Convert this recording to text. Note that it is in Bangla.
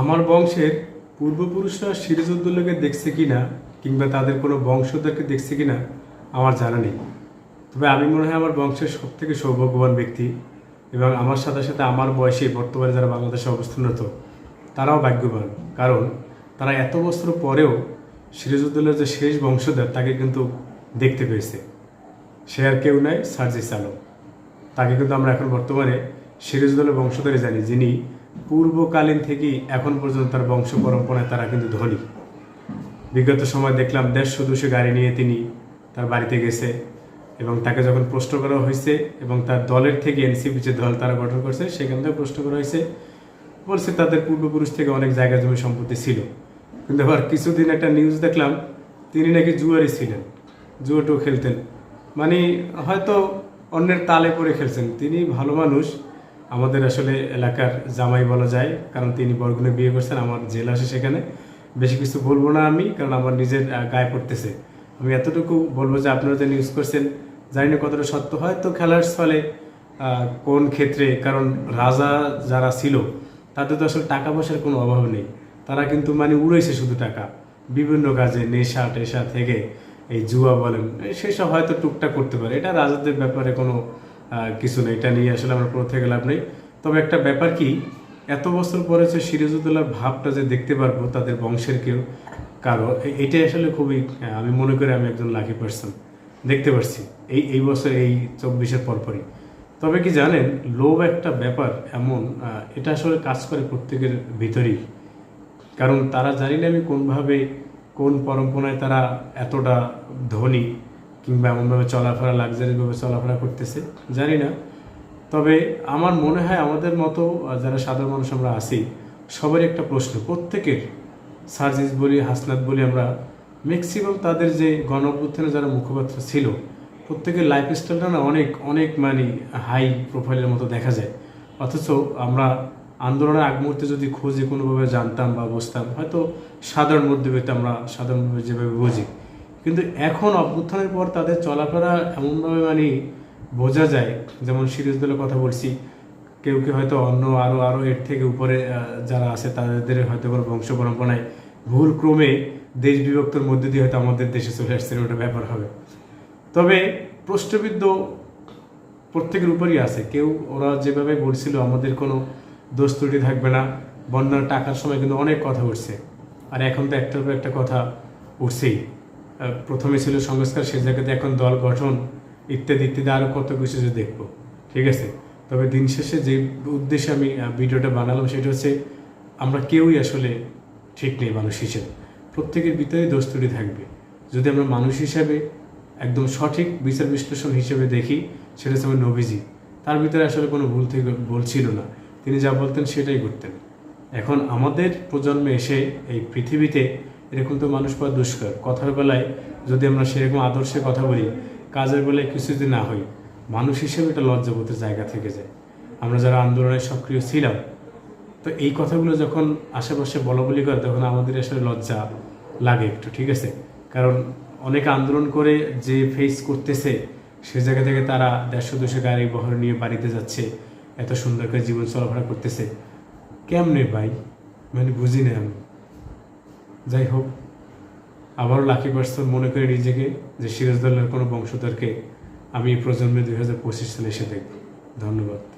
আমার বংশের পূর্বপুরুষরা সিরাজউদ্দৌলাকে দেখছে কিনা কিংবা তাদের কোনো বংশধরকে দেখছে কিনা আমার জানা নেই। তবে আমি মনে হয় আমার বংশের সব থেকে সৌভাগ্যবান ব্যক্তি এবং আমার সাথে সাথে আমার বয়সে বর্তমানে যারা বাংলাদেশে অবস্থানরত, তারাও ভাগ্যবান। কারণ তারা এত বছর পরেও সিরাজউদ্দৌলার যে শেষ বংশধর, তাকে কিন্তু দেখতে পেয়েছে। সে আর কেউ নয়, সার্জিস আলম। তাকে কিন্তু আমরা এখন বর্তমানে সিরাজউদ্দৌলার বংশধরে জানি, যিনি পূর্বকালীন থেকে এখন পর্যন্ত তার বংশ পরম্পরায় তারা কিন্তু ধনী। বিগত সময় দেখলাম দেড়শো দুশো গাড়ি নিয়ে তিনি তার বাড়িতে গেছে এবং তাকে যখন প্রশ্ন করা হয়েছে এবং তার দলের থেকে এনসিপি যে দল তারা গঠন করছে, সেখান থেকে প্রশ্ন করা হয়েছে। বলছে তাদের পূর্বপুরুষ থেকে অনেক জায়গা জমি সম্পত্তি ছিল। কিন্তু আবার কিছুদিন একটা নিউজ দেখলাম, তিনি নাকি জুয়ারি ছিলেন জুয়াটাও খেলতেন। মানে হয়তো অন্যের তালে পরে খেলছেন। তিনি ভালো মানুষ আমাদের আসলে এলাকার জামাই বলা যায়, কারণ তিনি বরগুনে বিয়ে করছেন, আমার জেলা আছে সেখানে। বেশি কিছু বলব না আমি, কারণ আমার নিজের গায়ে পড়তেছে। আমি এতটুকু বলব যে আপনারা যে নিউজ করছেন, জানি না কতটা সত্য হয় তো খেলার ফলে কোন ক্ষেত্রে, কারণ রাজা যারা ছিল, তাদের তো আসলে টাকা পয়সার কোনো অভাব নেই। তারা কিন্তু মানে উড়েছে শুধু টাকা। বিভিন্ন কাজে নেশা টেশা থেকে এই জুয়া বলেন সেসব হয়তো টুকটাক করতে পারে। এটা রাজাদের ব্যাপারে কোনো কিছু নেই এটা নিয়ে আসলে আমরা পড়ে থেকে লাভ নেই। তবে একটা ব্যাপার কি, এত বছর পরে যে সিরাজউদ্দৌলার ভাবটা যে দেখতে পারব, তাদের বংশের কেউ কারও এটাই আসলে খুবই আমি মনে করি আমি একজন লাকি পার্সন দেখতে পারছি, এই এই বছর, এই চব্বিশের পরপরই। তবে কি জানেন, লোভ একটা ব্যাপার এমন এটা আসলে কাজ করে প্রত্যেকের ভিতরেই। কারণ তারা জানি না আমি কোনভাবে কোন পরম্পরায় তারা এতটা ধনী কিংবা এমনভাবে চলাফেরা, লাক্সারিভাবে চলাফেরা করতেছে, জানি না। তবে আমার মনে হয় আমাদের মতো যারা সাধারণ মানুষ আমরা আছি, সবারই একটা প্রশ্ন, প্রত্যেকের সার্জিস বলি, হাসনাত বলি, আমরা ম্যাক্সিমাম তাদের যে গণ যারা মুখপাত্র ছিল, প্রত্যেকের লাইফ স্টাইলটা না অনেক অনেক মানে হাই প্রোফাইলের মতো দেখা যায়। অথচ আমরা আন্দোলনের আগ মুহূর্তে যদি খোঁজে কোনোভাবে জানতাম বা বুঝতাম, হয়তো সাধারণ মধ্যবিত্ত আমরা সাধারণভাবে যেভাবে বুঝি। কিন্তু এখন অভ্যুত্থানের পর তাদের চলাফেরা এমনভাবে মানে বোঝা যায়, যেমন সিরিজদলের কথা বলছি, কেউ কেউ হয়তো অন্য আরও আরও এর থেকে উপরে যারা আছে তাদের হয়তো কোনো বংশ পরম্পরায় ভুল ক্রমে দেশ বিভক্তর মধ্যে দিয়ে হয়তো আমাদের দেশে চলে আসছে ওটা ব্যাপার হবে। তবে প্রশ্নবিদ্ধ প্রত্যেকের উপরই আছে। কেউ, ওরা যেভাবে বলছিল, আমাদের কোনো দোষ ত্রুটি থাকবে না। বন্যার টাকার সময় কিন্তু অনেক কথা উঠছে। আর এখন তো একটার পর একটা কথা উঠছেই। প্রথমে ছিল সংস্কার সে জায়গাতে এখন দল গঠন, ইত্যাদি ইত্যাদি আরও কত কিছু যে দেখব। ঠিক আছে? তবে দিন শেষে যে উদ্দেশ্যে আমি ভিডিওটা বানালাম সেটা হচ্ছে আমরা কেউই আসলে ঠিক নেই মানুষ হিসেবে। প্রত্যেকের ভিতরে দোষ ত্রুটি থাকবে। যদি আমরা মানুষ হিসাবে, একদম সঠিক বিচার বিশ্লেষণ হিসেবে দেখি, সেটা হচ্ছে আমার নবীজি। তার ভিতরে আসলে কোনো ভুল থেকে, ভুল ছিল না। তিনি যা বলতেন সেটাই করতেন। এখন আমাদের প্রজন্মে এসে এই পৃথিবীতে এরকম তো মানুষ পাওয়া দুষ্কর। কথার বেলায় যদি আমরা সেরকম আদর্শে কথা বলি, কাজের বেলায় কিছু যদি না হই মানুষ হিসেবে এটা লজ্জাবোধের জায়গা থেকে যায়। আমরা যারা আন্দোলনে সক্রিয় ছিলাম, তো এই কথাগুলো যখন আশেপাশে বলা বলি করে, তখন আমাদের আসলে লজ্জা লাগে একটু, ঠিক আছে? কারণ অনেক আন্দোলন করে যে ফেস করতেছে, সে জায়গা থেকে তারা দেড়শো, দুশো গাড়ি বহর নিয়ে বাড়িতে যাচ্ছে, এত সুন্দর করে জীবন চলাফেরা করতেছে। কেমনে ভাই? মানে বুঝি না আমি। যাই হোক, আবারও লাকি পার্সন মনে করি নিজেকে যে সিরাজদৌল্লার কোনো বংশধরকে আমি এই প্রজন্মে দুই হাজার পঁচিশ সালে এসে দেখব। ধন্যবাদ।